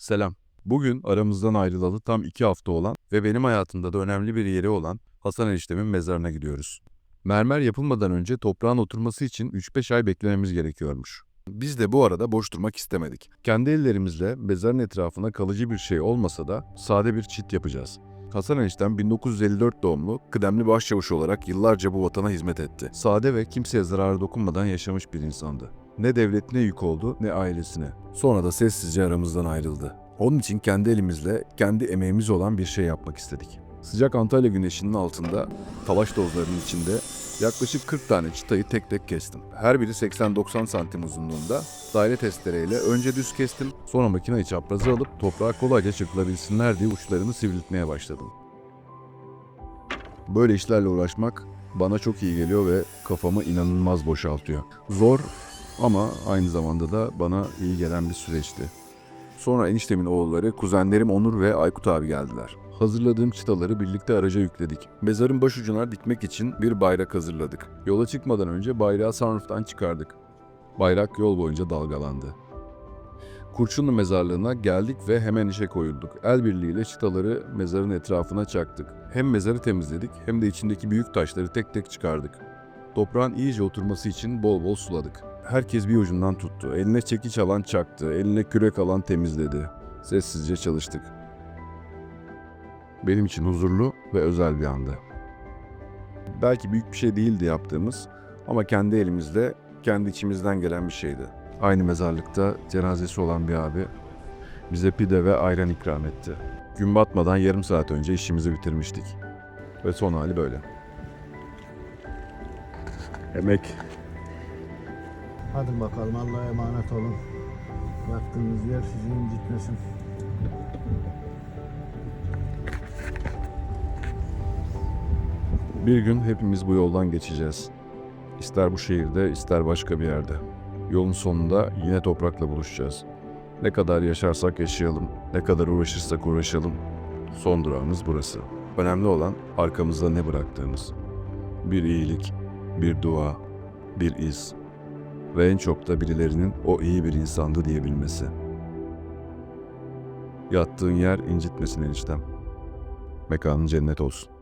Selam. Bugün aramızdan ayrılalı tam iki hafta olan ve benim hayatımda da önemli bir yeri olan Hasan eniştemin mezarına gidiyoruz. Mermer yapılmadan önce toprağın oturması için 3-5 ay beklememiz gerekiyormuş. Biz de bu arada boş durmak istemedik. Kendi ellerimizle mezarın etrafına kalıcı bir şey olmasa da sade bir çit yapacağız. Hasan eniştem 1954 doğumlu, kıdemli başçavuş olarak yıllarca bu vatana hizmet etti. Sade ve kimseye zararı dokunmadan yaşamış bir insandı. Ne devletine yük oldu ne ailesine. Sonra da sessizce aramızdan ayrıldı. Onun için kendi elimizle, kendi emeğimiz olan bir şey yapmak istedik. Sıcak Antalya güneşinin altında, talaş tozlarının içinde yaklaşık 40 tane çıtayı tek tek kestim. Her biri 80-90 santim uzunluğunda. Daire testereyle önce düz kestim, sonra makineyi çaprazı alıp toprağa kolayca çırpılabilsinler diye uçlarını sivriltmeye başladım. Böyle işlerle uğraşmak bana çok iyi geliyor ve kafamı inanılmaz boşaltıyor. Zor ama aynı zamanda da bana iyi gelen bir süreçti. Sonra eniştemin oğulları, kuzenlerim Onur ve Aykut abi geldiler. Hazırladığım çıtaları birlikte araca yükledik. Mezarın başucuna dikmek için bir bayrak hazırladık. Yola çıkmadan önce bayrağı sunroof'tan çıkardık. Bayrak yol boyunca dalgalandı. Kurşunlu mezarlığına geldik ve hemen işe koyulduk. El birliğiyle çıtaları mezarın etrafına çaktık. Hem mezarı temizledik hem de içindeki büyük taşları tek tek çıkardık. Toprağın iyice oturması için bol bol suladık. Herkes bir ucundan tuttu. Eline çekiç alan çaktı, eline kürek alan temizledi. Sessizce çalıştık. Benim için huzurlu ve özel bir andı. Belki büyük bir şey değildi yaptığımız ama kendi elimizle, kendi içimizden gelen bir şeydi. Aynı mezarlıkta cenazesi olan bir abi bize pide ve ayran ikram etti. Gün batmadan yarım saat önce işimizi bitirmiştik. Ve son hali böyle. Emek Hadi bakalım Allah'a emanet olun. Yattığınız yer sizi incitmesin. Bir gün hepimiz bu yoldan geçeceğiz. İster bu şehirde, ister başka bir yerde. Yolun sonunda yine toprakla buluşacağız. Ne kadar yaşarsak yaşayalım, ne kadar uğraşırsak uğraşalım. Son durağımız burası. Önemli olan arkamızda ne bıraktığımız. Bir iyilik, bir dua, bir iz. Ve en çok da birilerinin o iyi bir insandı diyebilmesi. Yattığın yer incitmesin eniştem. Mekanın cennet olsun.